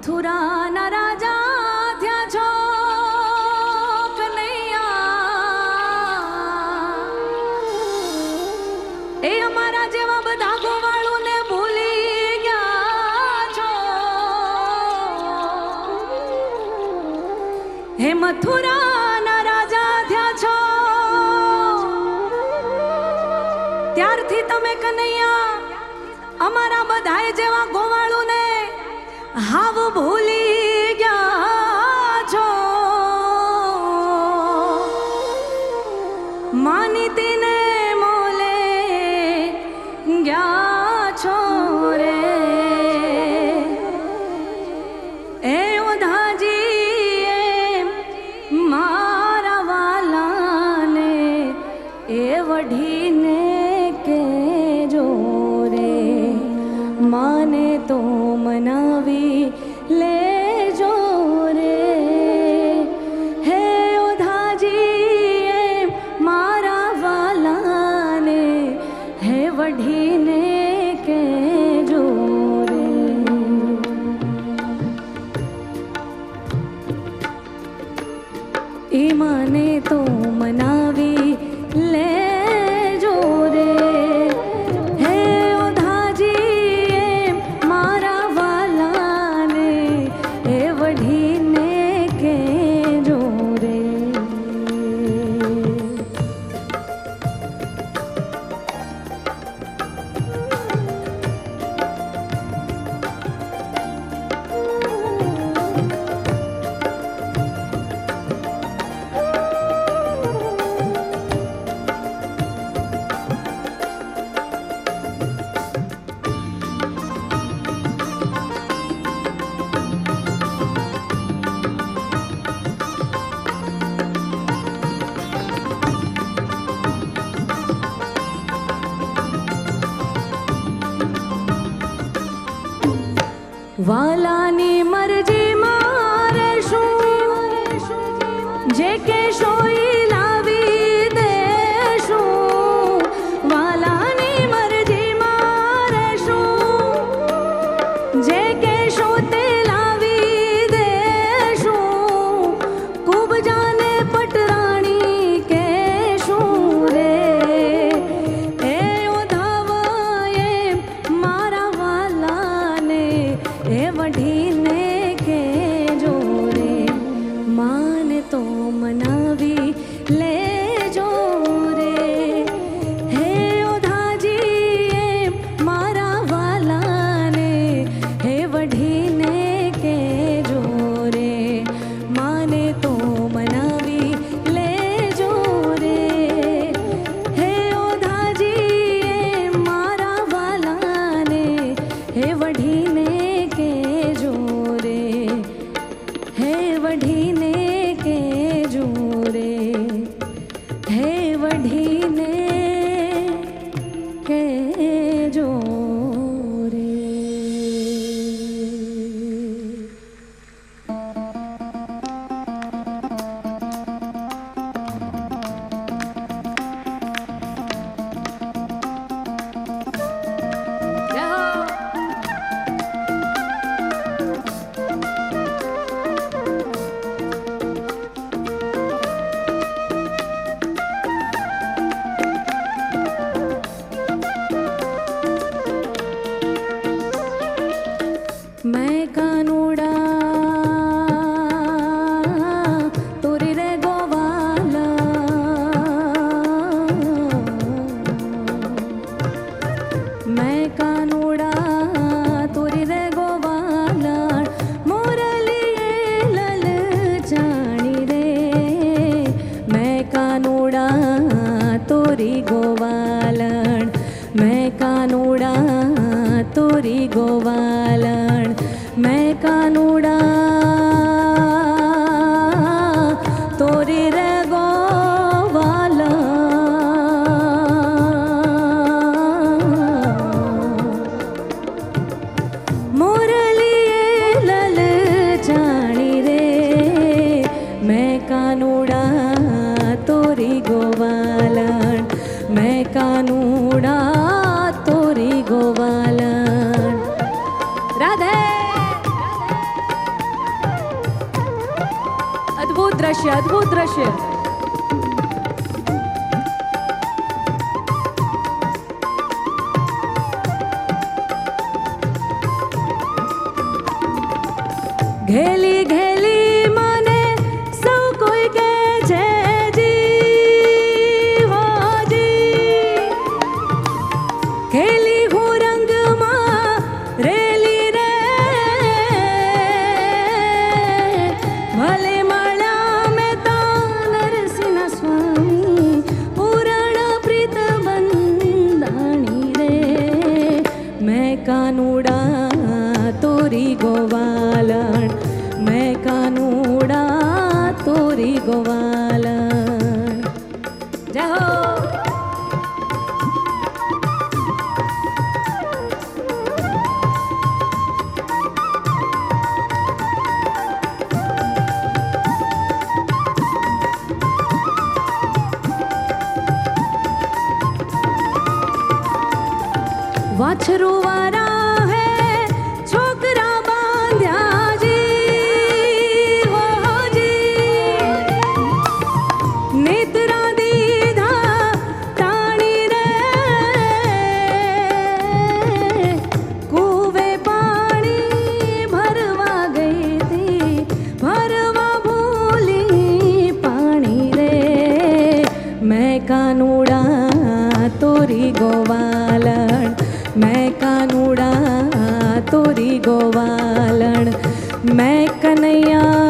મથુરાના રાજા ત્યાં છો, કનૈયા. એ અમારા જેવા બધા ગોવાળોને ભૂલી ગયા છો. હે મથુરા હાવ ભૂલી એ મને તો મનાવી લે. যে কে সই सोमना ગોવાલણ મેં કાનુડા તોરી રે कानूडा तोरी गोवालन मैं कानूडा दृश्य अद्भुत दृश्य. घेली হরি গোয়াল যাহ वछरू કાનુડા તોરી ગોવાલણ. મેં કાનુડા તોરી ગોવાલણ. મેં કનૈયા